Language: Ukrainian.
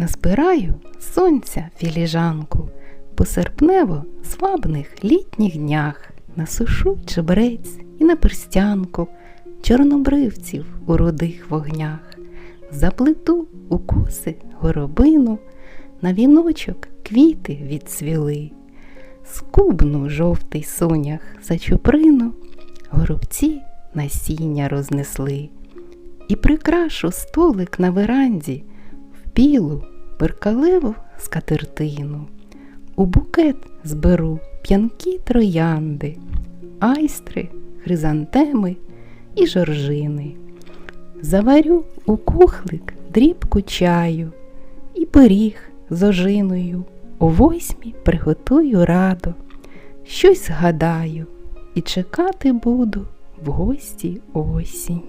Назбираю сонця філіжанку, по серпнево свабних літніх днях насушу чебрець і на перстянку чорнобривців у рудих вогнях, заплету у коси горобину, на віночок квіти відцвіли, скубну жовтий сонях за чуприну, горобці насіння рознесли, і прикрашу столик на веранді в білу перкалеву скатертину. У букет зберу п'янкі троянди, айстри, хризантеми і жоржини. Заварю у кухлик дрібку чаю і пиріг з ожиною. О восьмій приготую радо, щось згадаю і чекати буду в гості осінь.